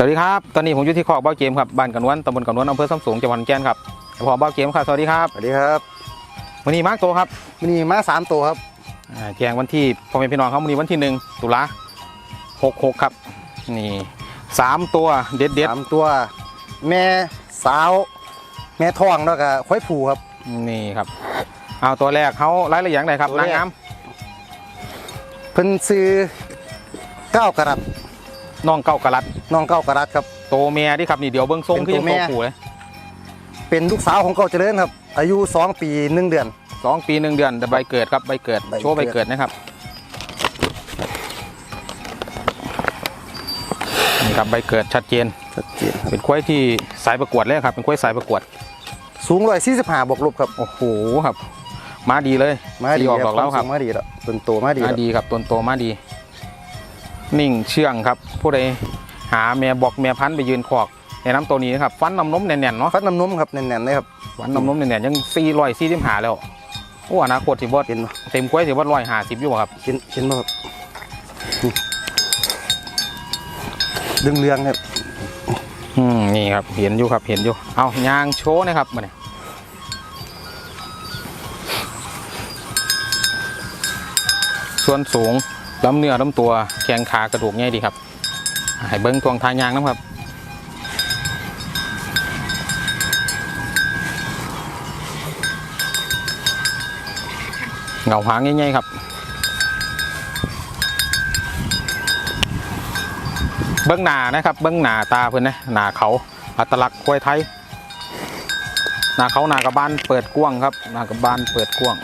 สวัสดีครับ ตอนนี้ผมอยู่ที่คอกบ้าเกมครับบ้านกันวนตำบลกันวนอำเภอซ้ำสูงจังหวัดขอนแก่นครับพอบ้าเกมครับสวัสดีครับสวัสดีครับวันนี้มาร์กโตครับวันนี้มาสามตัวครับอ่าแจ้งวันที่พ่อแม่พี่น้องครับวันนี้วันที่หนึ่งตุลาหกหกครับนี่สามตัวเด็ดเด็ดสามตัว แม่สาว แม่ทองแล้วก็ควายผูครับนี่ครับ เอาตัวแรกเขารายละเอียดอะไรครับตัวนางแรกงามเพิ่นซื้อเก้ากะรัต น้องเก้ากะรัดน้องเก้ากะรัตครับ โตเมียที่ครับนี่เดี๋ยวเบิ้งทรงเป็นคือยังตัวแม่โตผูเลยเป็นลูกสาวของเก้าเจริญครับ อายุสองปีหนึ่งเดือนสองปีหนึ่งเดือนแต่ใบเกิดครับใบเกิดใบเกิดโชว์ใบเกิดนะครับนี่ครับใบเกิดชัดเจนชัดเจนครับเป็นควายที่สายประกวดเลยครับเป็นควายสายประกวด สูงร้อยสี่สิบห้าบวกลบครับโอ้โหครับ มาดีเลยมาดีสีออกดอกแล้วครับสูงมาดีแล้วต้นโตมาดีมาแล้วดีครับต้นโตมาดี นิ่งเชื่องครับ ผู้ใดหาแม่บอกแม่พันธุ์ไปยืนขอกในน้ำตัวนี้นะครับฟันน้ำนมแน่นๆเนาะฟัดน้ำนมครับแน่นๆเลยครับฟันน้ำนมแน่นๆยังสี่ร้อยสี่สิบหาแล้วโอ้อนาคตสิบวัดเห็นบ่เต็มกล้วยสิบวัดร้อยหาสิบอยู่บ่ครับเห็นเห็นบ่ครับนี่ดึงเรืองครับอืมนี่ครับเห็นอยู่ครับเห็นอยู่เอายางโชว์นะครับมาเนี่ยส่วนสูงลำเนื้อลำตัว แขงขากระดูกง่ายดีครับให้เบิ้งทวงทางยางนะครับเงาหางง่ายๆครับเบื้องหน้านะครับ เบื้องหน้าตาเพื่อนนะหน้าเขาอัตลักษณ์ควายไทยหน้าเขาหน้ากระบานเปิดกว้างครับหน้ากระบานเปิดกว้าง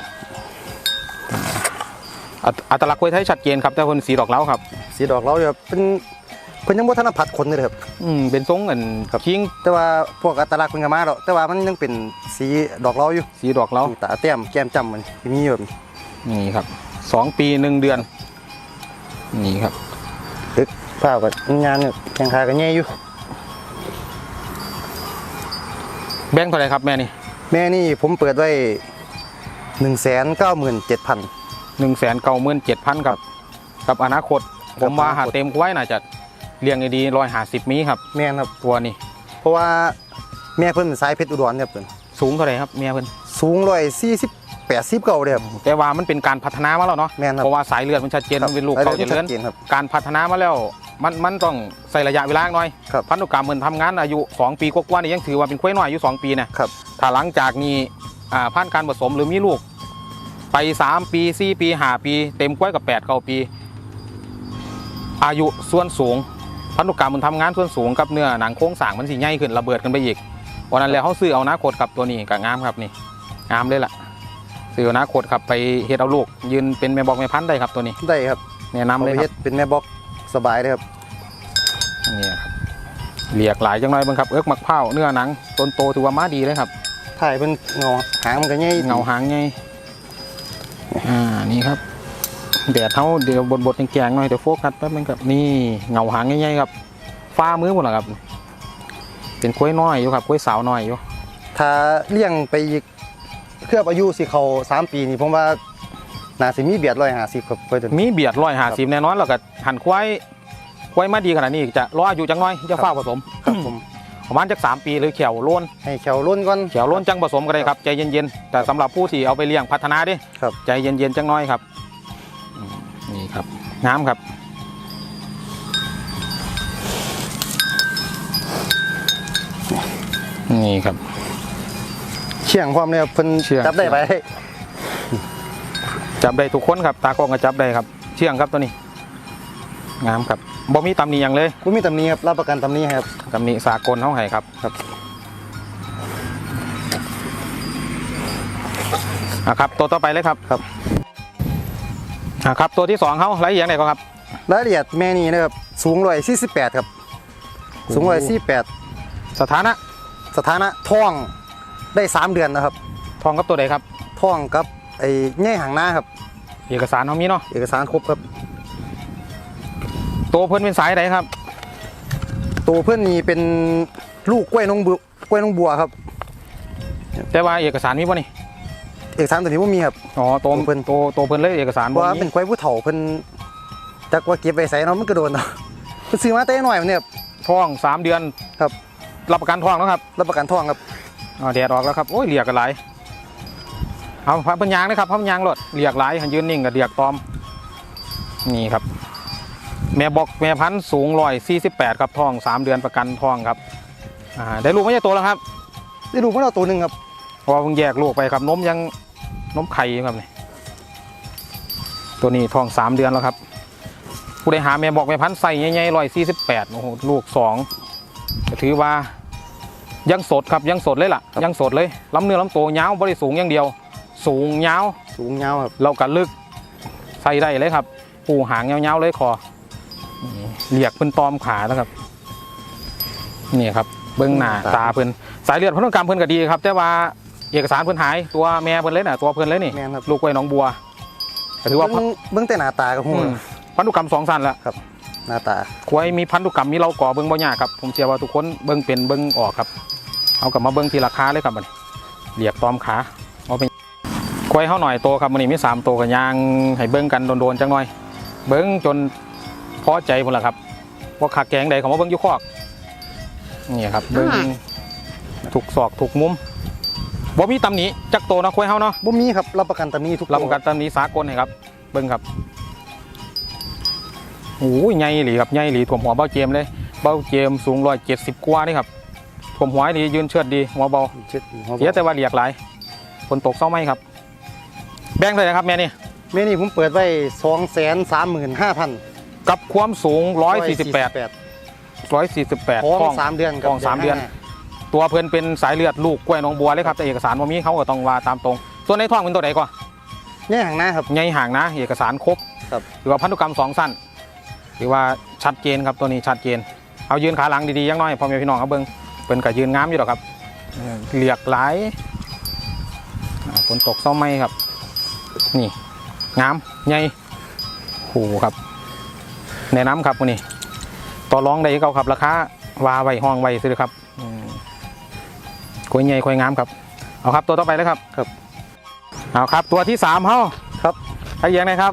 อัตอัตลักษณ์ควายไทยชัดเจนครับแต่คนสีดอกเหล้าครับ สีดอกเราเนี่ยเป็นเพิ่นยังบ่ทันได้ผัดขนเลยครับ อืมเป็นทรงเหมือนกับคิงแต่ว่าพวกอัตลักษณ์เพิ่นก็มาแล้วแต่ว่ามันยังเป็นสีดอกเราอยู่สีดอกเหล้าตาแต้มแก้มจ้ำมันมีแบบนี่ครับสองปีหนึ่งเดือน นี่ครับตึกผ้ากับงานเนี่ยแข่งขากันแย่อยู่ แบงค์เท่าไหรครับแม่นี่แม่นี่ผมเปิดไว้หนึ่งแสนเก้าหมื่นเจ็ดพัน หนึ่งแสนเก้าหมื่นเจ็ดพันครับ กับอนาคต ผมว่าหาเต็มไว้น่าจะเลี้ยงดีร้อยหาสิบมีครับแม่นครับ ตัวนี้ เพราะว่าแม่เพิ่นเป็นสายเพชรอุดรครับเพิ่นสูงเท่าไหรครับเมียเพิ่นสูงร้อยสี่สิบแปดสิบเก้าเลยครับ แต่ว่ามันเป็นการพัฒนามาแล้วเนาะแม่นครับ เพราะว่าสายเลือดมันชัดเจนมันเป็นลูกแล้วเขาเจริญชัดเจนครับการพัฒนามาแล้วมันมันต้องใส่ระยะเวลาหน่อย ครับพันธุกรรมเหมือนทำงานอายุ 2 ปีกว่าๆนี่ยังถือว่าเป็นควายน้อยอายุ 2 ปีนะครับ ถ้าหลังจากนี้อ่าผ่านการผสมหรือมีลูก ไป 3 ปี 4 ปี 5 ปี เต็มควายกับ8 9ปี อายุส่วนสูงพันธุกรรมมันทำงานส่วนสูงกับเนื้อหนังโครงสร้างมันสิใหญ่ขึ้นระเบิดขึ้นไปอีกวันนั้นแล้วเขาซื้อเอาอนาคตกับตัวนี้กับงามครับนี่งามเลยล่ะซื้อเอาอนาคตครับไปเฮ็ดเอาลูก ยืนเป็นแม่บอกแม่พันธุ์ได้ครับตัวนี้ได้ครับแนะนำเอาเลไปยคเฮ็รับดเป็นแม่บล็อกสบายเลยครับ นี่ครับเหลียกหลายจังเลยเบ้างครับเอิกมักเผาวเนื้อหนังต้นโตถือว่ามาดีเลยครับถ่ายเป็นเงาหางมันก็แย่เงาหางไง อ่านี่ครับแดดเท่าเดี๋ยวบดบดๆแกงๆหน่อยเดี๋ยวโฟกัสแป๊บนึงครับนี่เงาหางง่ายๆครับฟ้ามือหมดแล้วครับ เป็นกล้วยน้อยอยู่ครับกล้วยสาวน้อยอยู่ถ้าเลี้ยงไปอีกเครือบอายุสิเขาสามปีนี่ผมว่าน่าสิมีเบียดร้อยห้าสิบครับเพื่อนมีเบียดร้อยหาสิบแน่นอนแล้วก็หันควายควายมาดีขนาดนี้จะรออายุจังน้อยจะฟ้าวผสมครับผม ประมาณจักสามปีหรือเขียวโล้นให้แขวล้นก่อนเขียวโล้นจังผสมก็ได้ครับใจเย็นๆแต่สำหรับผู้ที่เอาไปเลี้ยงพัฒนาดิครับใจเย็นๆจังน้อยครับอืมนี่ครับน้ำครับนี่ครับ เชี่ยงพร้อมเลยครับเพิ่นเชี่ยงจับได้ไปจับได้ทุกคนครับ ตากล้องก็จับได้ครับ เชื่องครับตัวนี้ งามครับ บ่มีตำหนิหยังเลยผมมีตำหนี้ครับรับประกันตำหนี้ให้ครับตำหนิสากลเท่าไหร่ครับครับอะครับ ตัวต่อไปเลยครับครับอะครับ ตัวที่สองเขาไรอย่างไหนก็ครับรายละเอียดแม่นี่นะครับสูงร้อยสี่สิบแปดครับ สูงร้อยสี่แปดสถานะสถานะท้องได้สามเดือนนะครับทองกับตัวใดครับท้องกับไอ้แง่หางหน้าครับ เอกสารเขามีเนาะเอกสารครบครับ ตัวเพิ่นเป็นสายไหนครับ ตัวเพื่อนนี่เป็นลูกกล้วยนงบัวกล้วยนงบัวครับ แต่ว่าเอกสารมีป่ะนี่เอกสารตัวนี้ผมมีครับ อ๋อตัวเพิ่น ตัวตัวเพิ่นเลยเอกสารเพบ่ราะว่ามีเป็นกล้วยผู้เฒ่าเพิ่นจักว่าเก็บไว้ใส่เนาะมันกระโดนเนาะเพิ่นซื้อมาแต่น้อยมันเนี่ยครับ ท้องสามเดือนครับ รับประกันท้องแล้วครับรับประกันท่องครับอ๋อแดดออกแล้วครับโอ้ยเหลียกกันหลายเอาพับเป็นยางนะครับพับเป็นยางรถเหลียกหลายหันยืนนิ่งกับเหลียกตอมนี่ครับ แม่บอกแม่พันธุ์สูงร้อยสี่สิบแปดครับท้องสามเดือนประกันท้องครับอ่าได้ลูกไม่ใช่ตัวแล้วครับได้ดูเมื่อเราตัวหนึ่งครับเพราะว่าเพิ่งแยกลูกไปครับนมยังนมไข่อยู่ครับนี่ตัวนี้ท้องสามเดือนแล้วครับผู้ใดหาแม่บอกแม่พันธุ์ใส่ใหญ่ๆร้อยสี่สิบแปดโอ้โหลูกสองก็ถือว่ายังสดครับยังสดเลยล่ะ ยังสดเลยลำเนื้อลำตัวยาวบริสูงอย่างเดียว สูงยาวสูงยาวครับเรากันลึกใส่ได้เลยครับ ปูหางยาวๆเลยคอนี่ เหลียกเพิ่นตอมขาแล้วครับ นี่ครับ เบิ้งหน้าตาเพิ่นสายเลือดพันธุกรรมเพิ่นก็ดีครับ แต่ว่าเอกสารเพิ่นหายตัวแม่เพิ่นเลยน่ะตัวเพิ่นเลยนี่แมนครับ ลูกไว้หน้องบัวก็ถือว่าเบิ้งเบิ้งแต่หน้าตากับหูอืมพันธุกรรมสองสันละ หน้าตา ควายมีพันธุกรรมมีเราก่อเบิ้งบ่ยากครับผมเชื่อว่าทุกคนเบิ้งเป็นเบิ้งออกครับเอากลับมาเบิ้งทีราคาเลยครับมันเหลียกตอมขาเอาเป็นควายเฮาหน่อยโตครับมันนี้มีสามโตวกับยางให้เบิ้งกันโดนๆจังหน่อย เบิ้งจน พอใจพุ่นละครับว่าขาแกงใดของมาเบิ้งอยุคอกนี่ครับเบิ้งถูกศอกถูกมุมบ่มีตำหนิจักโตนะควายเฮาเนาะบ่มีครับรับประกันตำนี้ทุกตัวรับประกันตำหนิสากลให้ครับ เบิ้งครับโอ้ยใหญ่หลีครับใหญ่หลีถ่วมหัวเบ้าเจมเลยเบ้าเจมสูงร้อยเจ็ดสิบกว่านี่ครับถ่วมหัวดียืนเชิดดีหัวเบาเช็ดหัวเสียแต่ว่าเหลียกหลายฝนตกเศร้าไหมครับ แบ่งเลยนะครับแม่นี่เมนี่ผมเปิดไว้สองแสนสามหมื่นห้าพัน กับความสูง 148 148ท้องท้องสามเดือนครับท้องสามเดือน ตัวเพื่อนเป็นสายเลือดลูกกล้วยหนองบัวเลยครับแต่เอกสารบ่มีเขาก็ต้องว่าตามตรง ส่วนในท้องเป็นตัวใดก่อนเนี่ยห่างหน้าครับใหญ่ห่างนะ เอกสารครบครับหรือว่าพันธุกรรมสองสั้นหรือว่าชัดเจนครับตัวนี้ชัดเจน เอายืนขาหลังดีๆอยังน้อยพ่อแม่พี่น้องครับเบิ้งเป็นกับยืนงามอยู่หรอกครับเออเหลียกหลายอ่าฝนตกเศร้าไหมครับ นี่งามใหญ่โหครับ แนะนำครับวันนี้ต่อรองได้เก่าครับราคาวาไว้ห้องไว้ซื้อครับอืมคุยใหญ่คุยงามครับ เอาครับตัวต่อไปเลยครับครับ เอาครับตัวที่สามเฮ้าครับใครยังไงครับ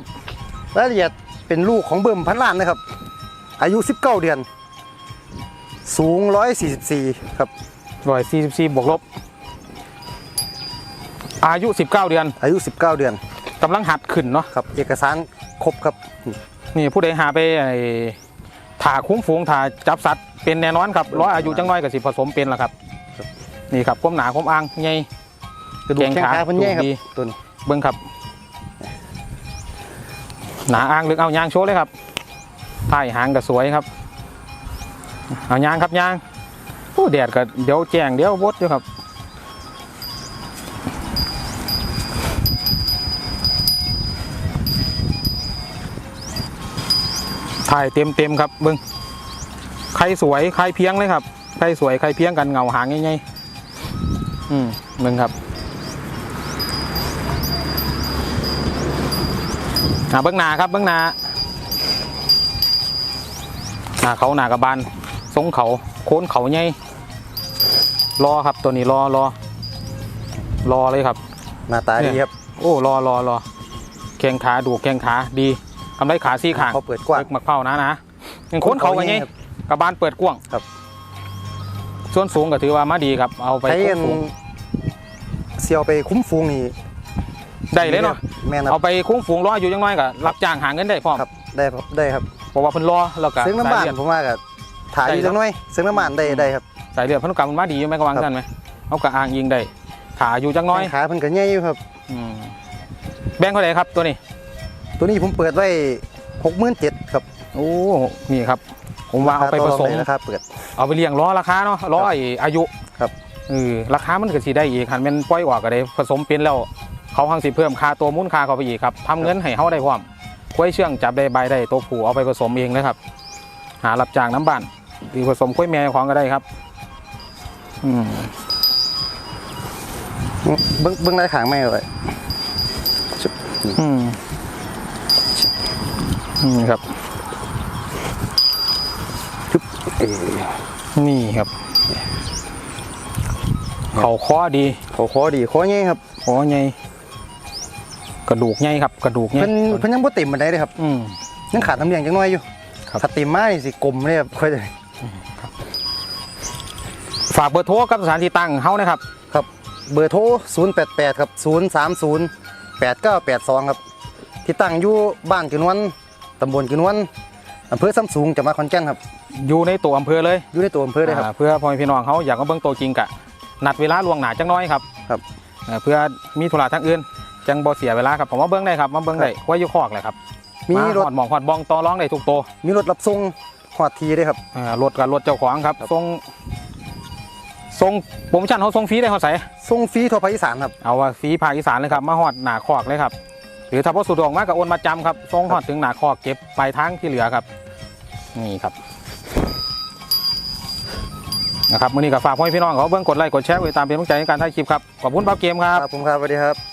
รายละเอียดเป็นลูกของเบิ่มพันล้านนะครับ อายุ 19 เดือน สูง 144 ครับร้อยสี่สิบสี่บวกลบ อายุสิบเก้าเดือน อายุ 19 เดือนกำลังหัดขึ้นเนาะครับ เอกสารครบครับ นี่ผู้ใดหาไปไอ้ถ่าคุ้มฝูงถ่าจับสัตว์เป็นแน่นอนครับร้อยอายุจังน้อยกับสิผสมเป็นละครับครับนี่ครับก้มหนาก้มอ่างใหญ่กระดูกแข้งขาเพิ่นแย่ครับดูดีตัวนี้เบิ้งครับ หนาอ่างลึกเอายางโชว์เลยครับถ่ายหางก็สวยครับเอายางครับยางโอ้แดดก็เดี๋ยวแจ้งเดี๋ยวบดอยู่ครับ ถ่ายเต็มเต็มๆครับเบิ้งใครสวยใครเพียงเลยครับใครสวยใครเพียงกันเงาหางง่ายๆอืมเบิ้งครับอ่าเบื้องหน้าครับเบื้องหน้าหน้าเขาหน้ากระบานทรงเขาโค้นเขาใหญ่รอครับตัวนี้รอรอรอเลยครับหน้าตาเนี่ดียครับ โอ้รอรอรอแข้งขาดูแข้งขาดี ทำได้ขาซี่ขางเขาเปิดกว้างเล็กมักเผานะนะยังโค้นเขากันไงครับกระบานเปิดกว้างครับ ส่วนสูงก็ถือว่ามาดีครับ เอาไปใช้ควกับนฝูงเซียวไปคุ้มฟูงนี่ได้เลยเนาะแม่นคเอารับไปคุ้มฝูงรออยู่ยังน้อยก็รับจ้างหาเงินได้พร้อมครับได้ครับได้ครับเพราะว่าเพิ่นรอแล้วก็ซึ่งน้ำบ้านสยเลือดผมว่าก็ถ่ายอยู่ได้ครับจังน้อยซึ่งน้ำบ้านได้ได้ครับสายเลือดพันธุกรรมมันมาดีอยู่ไหมกวางท่านไหมเอากระอ่างยิงได้ขาอยู่จังน้อยแข้งขาเพิ่นก็ใหญ่อยู่ครับอืมแบงค์เท่าไหร่ครับตัวนี้ ตัวนี้ผมเปิดไว้67,000ครับ โอ้นี่ครับ ผมว่าเอาไปผสมราคาเปิดเอาไปเลี้ยงล้อราคาเนาะล้อไอ้อายุครับเออราคามันก็สิได้อีกคันแมันปล่อยออกก็ได้ผสมเป็นแล้วเขาหังสิเพิ่มค่าตัวมูลค่าเข้าไปอีกครับทำเงินให้เขาได้พร้อมกล้วยเชื่องจับได้ใบได้ตัวผู้เอาไปผสมเองนะครับ หารับจ้างน้ำบ้านหรือผสมกล้วยแม่ของก็ได้ครับอืมเบิ้งเบิ้งได้ขางไม่เลยอืม อืมครับนี่ครับ เขาคอดีเขาคอดีคอใหญ่ครับคอใหญ่กระดูกใหญ่ครับ กระดูกใหญ่เพิ่นเพิ่นยังบ่เต็มปานใดเลยครับอืมยังขาดน้ำเลี้ยงจังน้อยอยู่ครับถ้าเต็มมานี่สิกลมเลยครับค่อยจะฝากเบอร์โทรกับสถานที่ตั้งเฮานะครับ ครับ เบอร์โทร 088 ครับ 030 8982 ครับ ที่ตั้งอยู่บ้านกึนวัน ตำบลกึนวันอำเภอซ้ำสูงจังหวัดขอนแก่นครับอยู่ในตัวอำเภอเลยอยู่ในตัวอำเภอเลยครับ อ่าเพื่อพ่อแม่พี่น้องเขาอยากมาเบิ่งตัวจริงกะนัดเวลาล่วงหน้าจังน้อยครับครับเอ่อเพื่อมีธุระทางอื่นจังบ่เสียเวลาครับผมว่าเบิ่งได้ครับมาเบิ่งได้ไว้อยู่คอกเลยครับมีารถหอดหมองหอดบองต่อร้องได้ทุกตัวมีรถรับส่งหอดทีด้วยครับเอ่อรถกับรถเจ้าของครับส่งส่งโปรโมชั่นเขาส่งฟรีได้เขาใส่ส่งฟรีทั่วภาคอีสานครับเอาว่าฟรีภาคอีสานเลยครับมาหอดหนาคอกเลยครับ หรือถ้าพ่อสุดดวงมากกับโอนมาจำครับทรงหอดถึงหนาคอเก็บปลายทางที่เหลือครับ นี่ครับนะครับมื้อนี้กับฝากพ่อพี่น้องเขาเบิ่งกดไลค์กดแชร์ไว้ตามเป็นกำลังใจในการถ่ายคลิปครับขอบคุณป้าเกมครับครับผมครับสวัสดีครับ